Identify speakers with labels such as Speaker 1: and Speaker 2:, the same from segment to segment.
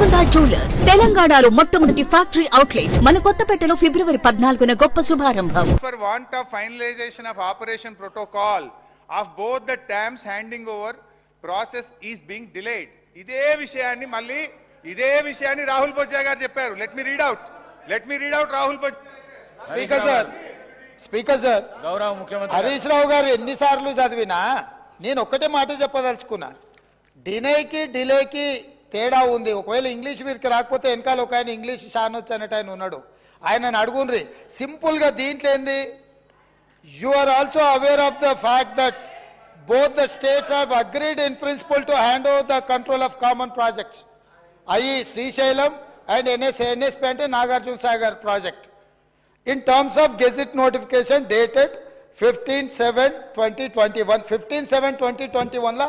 Speaker 1: Golconda jewellers తెలంగాణలో మొట్టమొదటి factory outlet మన కొత్తపేటలో ఫిబ్రవరి పద్నాలుగున గొప్ప శుభారంభం.
Speaker 2: For want of finalization of operation protocol of both the dams handing over process is being delayed. ఇదే విషయాన్ని మళ్ళీ ఇదే విషయాన్ని రాహుల్ బొజ్జా గారు చెప్పారు. Let me read out let me read out Rahul Bojja
Speaker 3: speaker sir speaker sir
Speaker 4: గౌరవ ముఖ్యమంత్రి
Speaker 3: హరీష్ రావు గారు ఎన్నిసార్లు చదివినా నేను ఒక్కటే మాట చెప్పదలుచుకున్నా. డినేకి డిలేకి తేడా ఉంది. ఒకవేళ ఇంగ్లీష్ వీరికి రాకపోతే వెనకాల ఒక ఆయన ఇంగ్లీష్ షానొచ్చు అనేట ఆయన ఉన్నాడు. ఆయనను అడుగుండ్రి సింపుల్గా దీంట్లో ఏంది? You are also aware of the fact that both the states have agreed in principle to hand over the control of common projects అయి శ్రీశైలం అండ్ ఎన్ఎస్ ఎన్ఎస్పి అంటే Nagarjuna Sagar project in terms of gazette notification dated fifteen seven twenty twenty one fifteen seven twenty twenty వన్లో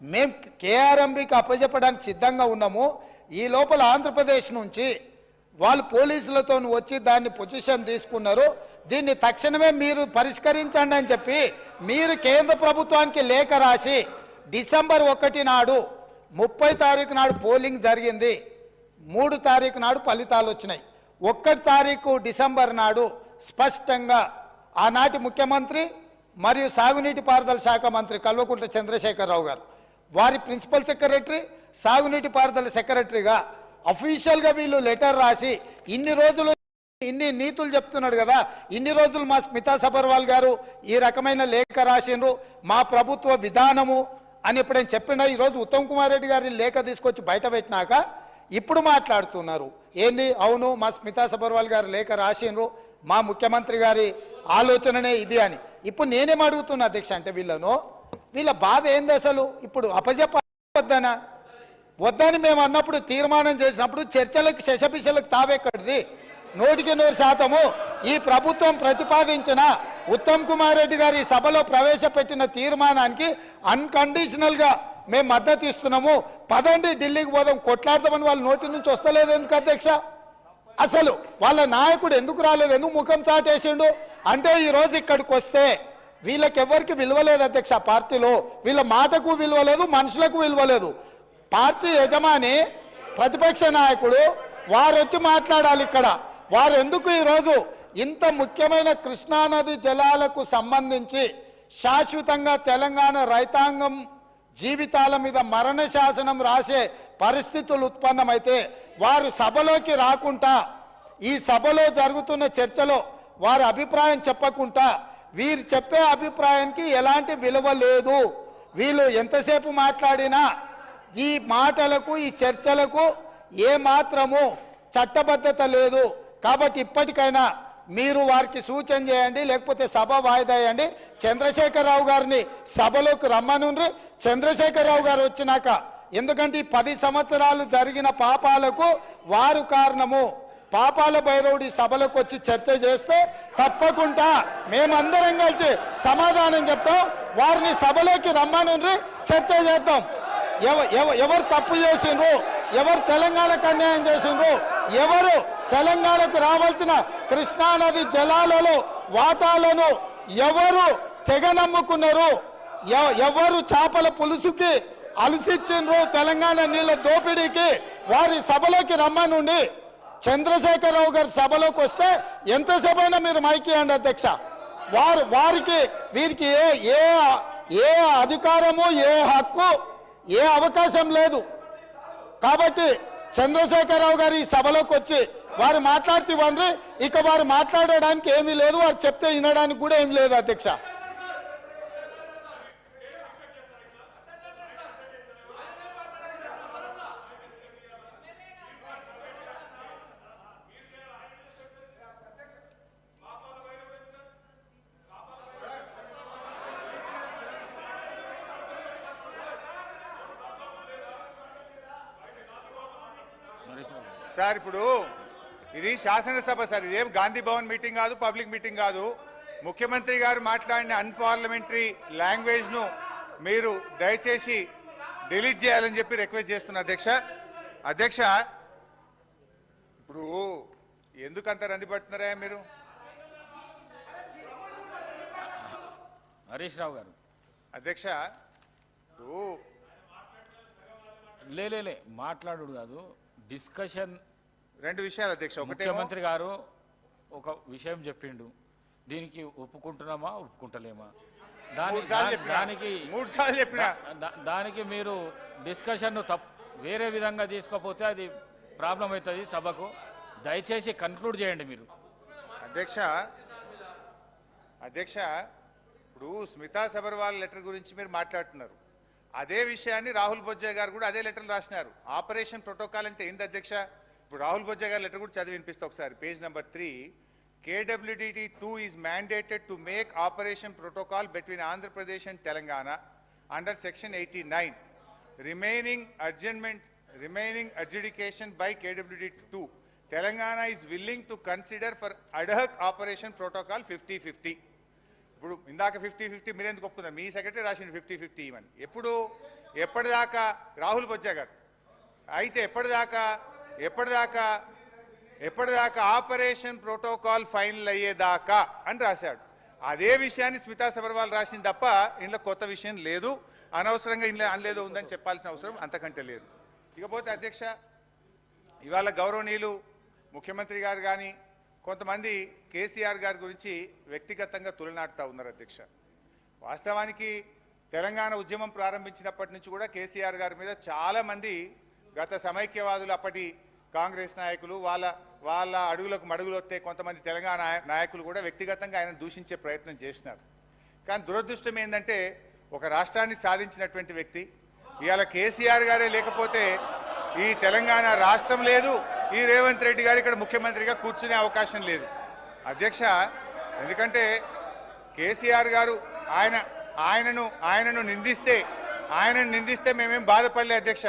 Speaker 3: మేము కేఆర్ఎంబికి అప్పచెప్పడానికి సిద్ధంగా ఉన్నాము. ఈ లోపల ఆంధ్రప్రదేశ్ నుంచి వాళ్ళు పోలీసులతో వచ్చి దాన్ని పొజిషన్ తీసుకున్నారు. దీన్ని తక్షణమే మీరు పరిష్కరించండి అని చెప్పి మీరు కేంద్ర ప్రభుత్వానికి లేఖ రాసి డిసెంబర్ ఒకటి నాడు ముప్పై తారీఖు నాడు పోలింగ్ జరిగింది. మూడు తారీఖు నాడు ఫలితాలు వచ్చినాయి. ఒక్కటి తారీఖు డిసెంబర్ నాడు స్పష్టంగా ఆనాటి ముఖ్యమంత్రి మరియు సాగునీటి పారుదల శాఖ మంత్రి కల్వకుంట్ల చంద్రశేఖరరావు గారు వారి ప్రిన్సిపల్ సెక్రటరీ సాగునీటి పారుదల సెక్రటరీగా అఫీషియల్గా వీళ్ళు లెటర్ రాసి ఇన్ని రోజులు ఇన్ని నీతులు చెప్తున్నాడు కదా ఇన్ని రోజులు మా స్మితా సబర్వాల్ గారు ఈ రకమైన లేఖ రాసిండ్రు మా ప్రభుత్వ విధానము అని ఎప్పుడైనా చెప్పినా ఈరోజు ఉత్తమ్ కుమార్ రెడ్డి గారి లేఖ తీసుకొచ్చి బయట పెట్టినాక ఇప్పుడు మాట్లాడుతున్నారు. ఏంది? అవును మా స్మితా సబర్వాల్ గారు లేఖ రాసిండ్రు మా ముఖ్యమంత్రి గారి ఆలోచననే ఇది అని. ఇప్పుడు నేనేం అడుగుతున్నా అధ్యక్ష అంటే వీళ్ళను వీళ్ళ బాధ ఏంది అసలు? ఇప్పుడు అపజెప్పద్దనా వద్దని మేము అన్నప్పుడు తీర్మానం చేసినప్పుడు చర్చలకు శశపిశలకు తావెక్కడిది? నూటికి నూరు శాతము ఈ ప్రభుత్వం ప్రతిపాదించిన ఉత్తమ్ కుమార్ రెడ్డి గారి సభలో ప్రవేశపెట్టిన తీర్మానానికి అన్కండిషనల్గా మేము మద్దతు ఇస్తున్నాము. పదండి ఢిల్లీకి పోదాం కొట్లాడదామని వాళ్ళ నోటి నుంచి వస్తలేదు ఎందుకు అధ్యక్ష? అసలు వాళ్ళ నాయకుడు ఎందుకు రాలేదు? ఎందుకు ముఖం చాటేసిండు? అంటే ఈ రోజు ఇక్కడికి వస్తే వీళ్ళకి ఎవరికి విలువ లేదు అధ్యక్ష పార్టీలో. వీళ్ళ మాటకు విలువ లేదు మనుషులకు విలువ లేదు పార్టీ యజమాని ప్రతిపక్ష నాయకుడు వారు వచ్చి మాట్లాడాలి ఇక్కడ. వారు ఎందుకు ఈరోజు ఇంత ముఖ్యమైన కృష్ణానది జలాలకు సంబంధించి శాశ్వతంగా తెలంగాణ రైతాంగం జీవితాల మీద మరణ శాసనం రాసే పరిస్థితులు ఉత్పన్నమైతే వారు సభలోకి రాకుండా ఈ సభలో జరుగుతున్న చర్చలో వారి అభిప్రాయం చెప్పకుండా వీరు చెప్పే అభిప్రాయానికి ఎలాంటి విలువ లేదు. వీళ్ళు ఎంతసేపు మాట్లాడినా ఈ మాటలకు ఈ చర్చలకు ఏ మాత్రము చట్టబద్ధత లేదు. కాబట్టి ఇప్పటికైనా మీరు వారికి సూచన చేయండి లేకపోతే సభ వాయిదా వేయండి. చంద్రశేఖరరావు గారిని సభలోకి రమ్మనుండ్రి. చంద్రశేఖరరావు గారు వచ్చినాక ఎందుకంటే ఈ పది సంవత్సరాలు జరిగిన పాపాలకు వారు కారణము. పాపాల భైరవుడి సభలకు వచ్చి చర్చ చేస్తే తప్పకుండా మేమందరం కలిసి సమాధానం చెప్తాం. వారిని సభలోకి రమ్మనుండ్రి చర్చ చేద్దాం. ఎవ- ఎవ- ఎవరు తప్పు చేసిండ్రు? ఎవరు తెలంగాణకు అన్యాయం చేసిండ్రు? ఎవరు తెలంగాణకు రావాల్సిన కృష్ణానది జలాలలో వాతాలను ఎవరు తెగ నమ్ముకున్నారు ఎవరు చేపల పులుసుకి అలసిచ్చిండ్రు తెలంగాణ నీళ్ళ దోపిడీకి? వారి సభలోకి రమ్మనుండి. చంద్రశేఖరరావు గారి సభలోకి వస్తే ఎంతసేపు అయినా మీరు మైకి అధ్యక్ష. వారు వారికి వీరికి ఏ ఏ ఏ అధికారము ఏ హక్కు ఏ అవకాశం లేదు. కాబట్టి చంద్రశేఖరరావు గారు ఈ సభలోకి వచ్చి వారు మాట్లాడితే ఇవ్వండి. ఇక వారు మాట్లాడడానికి ఏమీ లేదు. వారు చెప్తే వినడానికి కూడా ఏమీ లేదు అధ్యక్ష.
Speaker 2: సార్ ఇప్పుడు ఇది శాసనసభ సార్ ఇదేం గాంధీ భవన్ మీటింగ్ కాదు పబ్లిక్ మీటింగ్ కాదు. ముఖ్యమంత్రి గారు మాట్లాడిన అన్పార్లమెంటరీ లాంగ్వేజ్ను మీరు దయచేసి డిలీట్ చేయాలని చెప్పి రిక్వెస్ట్ చేస్తున్నా అధ్యక్ష. అధ్యక్ష ఇప్పుడు ఎందుకు అంత రంది పడుతున్నారా మీరు?
Speaker 4: హరీష్ రావు గారు.
Speaker 2: అధ్యక్ష ఇప్పుడు
Speaker 4: లే లే, లే మాట్లాడు కాదు. డిస్కషన్
Speaker 2: రెండు విషయాలు అధ్యక్ష ఒకటే
Speaker 4: ముఖ్యమంత్రి గారు ఒక విషయం చెప్పిండు. దీనికి ఒప్పుకుంటున్నామా ఒప్పుకుంటలేమా? దానికి
Speaker 2: మూడు సార్లు చెప్పిన?
Speaker 4: దానికి మీరు డిస్కషన్ తప్ వేరే విధంగా తీసుకోకపోతే అది ప్రాబ్లం అవుతుంది సభకు. దయచేసి కన్క్లూడ్ చేయండి మీరు.
Speaker 2: అధ్యక్ష అధ్యక్ష ఇప్పుడు స్మితా సబర్వాల్ లెటర్ గురించి మీరు మాట్లాడుతున్నారు. అదే విషయాన్ని రాహుల్ బొజ్జే గారు కూడా అదే లెటర్ రాసినారు. ఆపరేషన్ ప్రోటోకాల్ అంటే ఏంది అధ్యక్ష? ఇప్పుడు రాహుల్ బొజ్జే గారి లెటర్ కూడా చదివి వినిపిస్తా ఒకసారి. Page number three. KWDT two is mandated to make operation protocol between Andhra Pradesh and Telangana under section eighty nine remaining arrangement remaining adjudication by KWDT two. Telangana is willing to consider for ad hoc operation protocol fifty fifty ఇప్పుడు ఇందాక fifty fifty మీరు ఎందుకు ఒప్పుకున్నారు? మీ secretary రాసింది fifty fifty ఇవని ఎప్పుడు? ఎప్పటిదాకా? రాహుల్ బొజ్జా గారు. అయితే ఎప్పటిదాకా? ఎప్పటిదాకా? ఎప్పటిదాకా ఆపరేషన్ ప్రోటోకాల్ ఫైనల్ అయ్యేదాకా అని రాశాడు. అదే విషయాన్ని స్మితా సబర్వాల్ రాసింది తప్ప ఇంట్లో కొత్త విషయం లేదు. అనవసరంగా ఇంట్లో అనలేదో ఉందని చెప్పాల్సిన అవసరం అంతకంటే లేదు. ఇకపోతే అధ్యక్ష ఇవాళ గౌరవనీయులు ముఖ్యమంత్రి గారు కానీ కొంతమంది కేసీఆర్ గారి గురించి వ్యక్తిగతంగా తులనాడుతూ ఉన్నారు అధ్యక్ష. వాస్తవానికి తెలంగాణ ఉద్యమం ప్రారంభించినప్పటి నుంచి కూడా కేసీఆర్ గారి మీద చాలామంది గత సమైక్యవాదులు అప్పటి కాంగ్రెస్ నాయకులు వాళ్ళ వాళ్ళ అడుగులకు మడుగులు వస్తే కొంతమంది తెలంగాణ నాయకులు కూడా వ్యక్తిగతంగా ఆయన దూషించే ప్రయత్నం చేసినారు. కానీ దురదృష్టం ఏంటంటే ఒక రాష్ట్రాన్ని సాధించినటువంటి వ్యక్తి ఇవాళ కేసీఆర్ గారే లేకపోతే ఈ తెలంగాణ రాష్ట్రం లేదు ఈ రేవంత్ రెడ్డి గారు ఇక్కడ ముఖ్యమంత్రిగా కూర్చునే అవకాశం లేదు. అధ్యక్ష ఎందుకంటే కేసీఆర్ గారు ఆయన ఆయనను ఆయనను నిందిస్తే ఆయనను నిందిస్తే మేమేం బాధపడలే అధ్యక్ష.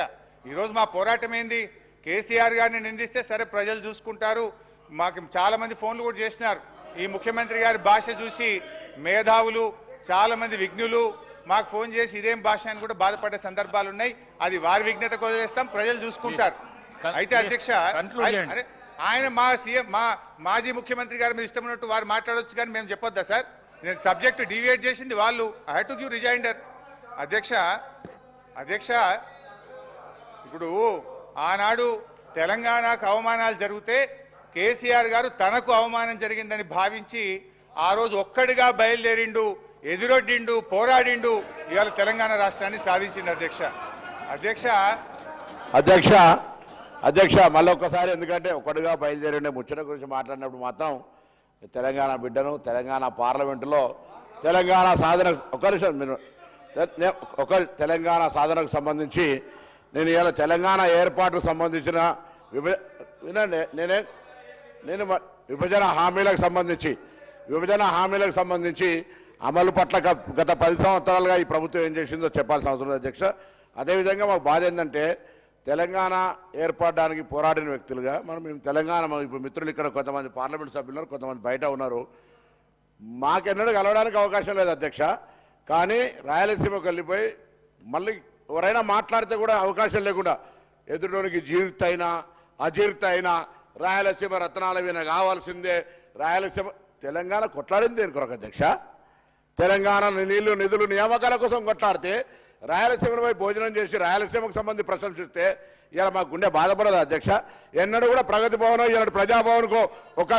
Speaker 2: ఈరోజు మా పోరాటం ఏంది కేసీఆర్ గారిని నిందిస్తే సరే ప్రజలు చూసుకుంటారు. మాకు చాలామంది ఫోన్లు కూడా చేసినారు. ఈ ముఖ్యమంత్రి గారి భాష చూసి మేధావులు చాలామంది విఘ్నులు మాకు ఫోన్ చేసి ఇదేం భాష అని కూడా బాధపడే సందర్భాలు ఉన్నాయి అది వారి విఘ్నత వదిలేస్తాం ప్రజలు చూసుకుంటారు. అయితే అధ్యక్ష ఆయన మా సీఎం మా మాజీ ముఖ్యమంత్రి గారి మీద ఇష్టం ఉన్నట్టు వారు మాట్లాడొచ్చు కానీ మేము చెప్పొద్దా సార్? నేను సబ్జెక్ట్ డివియేట్ చేసింది వాళ్ళు. I have to give rejoinder అధ్యక్ష అధ్యక్ష ఇప్పుడు ఆనాడు తెలంగాణకు అవమానాలు జరిగితే కేసీఆర్ గారు తనకు అవమానం జరిగిందని భావించి ఆ రోజు ఒక్కడిగా బయలుదేరిండు ఎదురొడ్డిండు పోరాడిండు ఇవాళ తెలంగాణ రాష్ట్రాన్ని సాధించిండు అధ్యక్ష. అధ్యక్ష
Speaker 5: అధ్యక్ష అధ్యక్ష మళ్ళీ ఎందుకంటే ఒకటిగా బయలుదేరి ముచ్చట గురించి మాట్లాడినప్పుడు మాత్రం తెలంగాణ బిడ్డను తెలంగాణ పార్లమెంటులో తెలంగాణ సాధన ఒక నిమిషం ఒక తెలంగాణ సాధనకు సంబంధించి నేను ఇలా తెలంగాణ ఏర్పాటుకు సంబంధించిన విభ వినండి నేనే నేను విభజన హామీలకు సంబంధించి విభజన హామీలకు సంబంధించి అమలు పట్ల గత పది సంవత్సరాలుగా ఈ ప్రభుత్వం ఏం చేసిందో చెప్పాల్సిన అవసరం అధ్యక్ష. అదేవిధంగా మాకు బాధ ఏంటంటే తెలంగాణ ఏర్పడడానికి పోరాడిన వ్యక్తులుగా మనం మేము తెలంగాణ ఇప్పుడు మిత్రులు ఇక్కడ కొంతమంది పార్లమెంట్ సభ్యులు ఉన్నారు కొంతమంది బయట ఉన్నారు. మాకెన్నడూ కలవడానికి అవకాశం లేదు అధ్యక్ష. కానీ రాయలసీమకు వెళ్ళిపోయి మళ్ళీ ఎవరైనా మాట్లాడితే కూడా అవకాశం లేకుండా ఎదురులోనికి జీవిత అయినా అజీర్త అయినా రాయలసీమ రత్నాల వీణ కావాల్సిందే. రాయలసీమ తెలంగాణ కొట్లాడింది దేని కొరకు అధ్యక్ష? తెలంగాణ నీళ్ళు నిధులు నియామకాల కోసం కొట్లాడితే రాయలసీమను పోయి భోజనం చేసి రాయలసీమకు సంబంధించి ప్రశంసిస్తే ఇలా మా గుండె బాధపడదు అధ్యక్ష. ఎన్నడూ కూడా ప్రగతి భవన్ ఇలా ప్రజాభవన్కో ఒక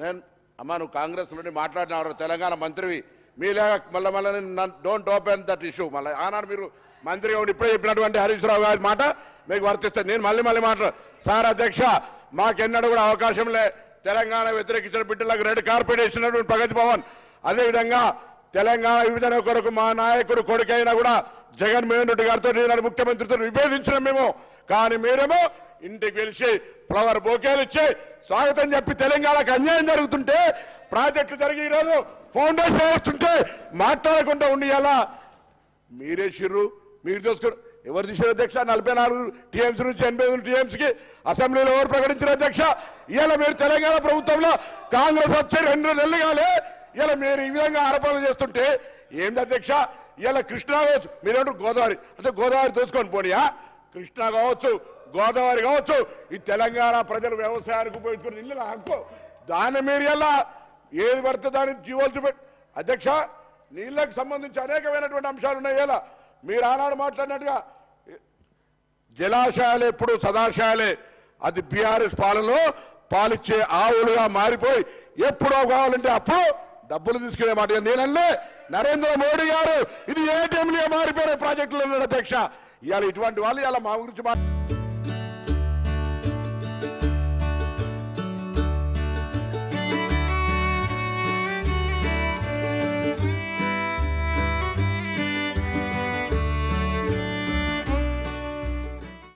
Speaker 5: నేను అమ్మ నువ్వు కాంగ్రెస్లోని మాట్లాడినావు తెలంగాణ మంత్రివి. మీలాగా మళ్ళీ మళ్ళీ డోంట్ ఓపెన్ దట్ ఇష్యూ మళ్ళీ ఆనాడు మీరు మంత్రిగా ఉండి ఇప్పుడే చెప్పినటువంటి హరీష్ రావు గారి మాట మీకు వర్తిస్తాను నేను మళ్ళీ మళ్ళీ మాట్లాడు సార్ అధ్యక్ష మాకెన్నడూ కూడా అవకాశం లే. తెలంగాణ వ్యతిరేకించిన బిడ్డలకు రెడ్ కార్పెట్ ఇచ్చినటువంటి ప్రగతి భవన్. అదేవిధంగా తెలంగాణ విభజన కొరకు మా నాయకుడు కొడుకైనా కూడా జగన్మోహన్ రెడ్డి గారితో నేను ముఖ్యమంత్రితో విభేదించిన మేము. కానీ మీరేమో ఇంటికి పిలిచి ఫ్లవర్ బోకేలు ఇచ్చి స్వాగతం చెప్పి తెలంగాణకు అన్యాయం జరుగుతుంటే ప్రాజెక్టులు జరిగి ఈరోజు ఫౌండేషన్ వేస్తుంటే మాట్లాడకుండా ఉండి ఎలా మీరే చిర్రు మీరు చూసుకోరు. ఎవరు తీసారు అధ్యక్ష? నలభై నాలుగు టీఎంసీ నుంచి ఎనభై ఎనిమిది టీఎంసీకి అసెంబ్లీలో ఎవరు ప్రకటించిన అధ్యక్ష? ఇవాళ మీరు తెలంగాణ ప్రభుత్వంలో కాంగ్రెస్ వచ్చే రెండు నెలలు కాలే ఇలా మీరు ఈ విధంగా ఆరోపణలు చేస్తుంటే ఏంది అధ్యక్ష? ఇలా కృష్ణా కావచ్చు మీరేమంటారు? గోదావరి. అంటే గోదావరి దోసుకొని పోనీయా కృష్ణా కావచ్చు గోదావరి కావచ్చు ఈ తెలంగాణ ప్రజలు వ్యవసాయానికి ఉపయోగించుకుని ఇల్లు హక్కు. దాన్ని మీరు ఎలా ఏది పడితే దాన్ని జీవోలు చూపెట్టి అధ్యక్ష నీళ్ళకి సంబంధించి అనేకమైనటువంటి అంశాలు ఉన్నాయి. ఇలా మీరు ఆనాడు మాట్లాడినట్టుగా జలాశయాలు ఎప్పుడు సదాశయాలే. అది బీఆర్ఎస్ పాలనలో పాలిచ్చే ఆవులుగా మారిపోయి ఎప్పుడో కావాలంటే అప్పుడు డబ్బులు తీసుకునే మాట నేనల్లే నరేంద్ర మోడీ గారు. ఇది ఏటీఎంలుగా మారిపోయిన ప్రాజెక్టులు అధ్యక్ష. ఇవాళ ఇటువంటి వాళ్ళు ఇలా మా గురించి మాట్లాడు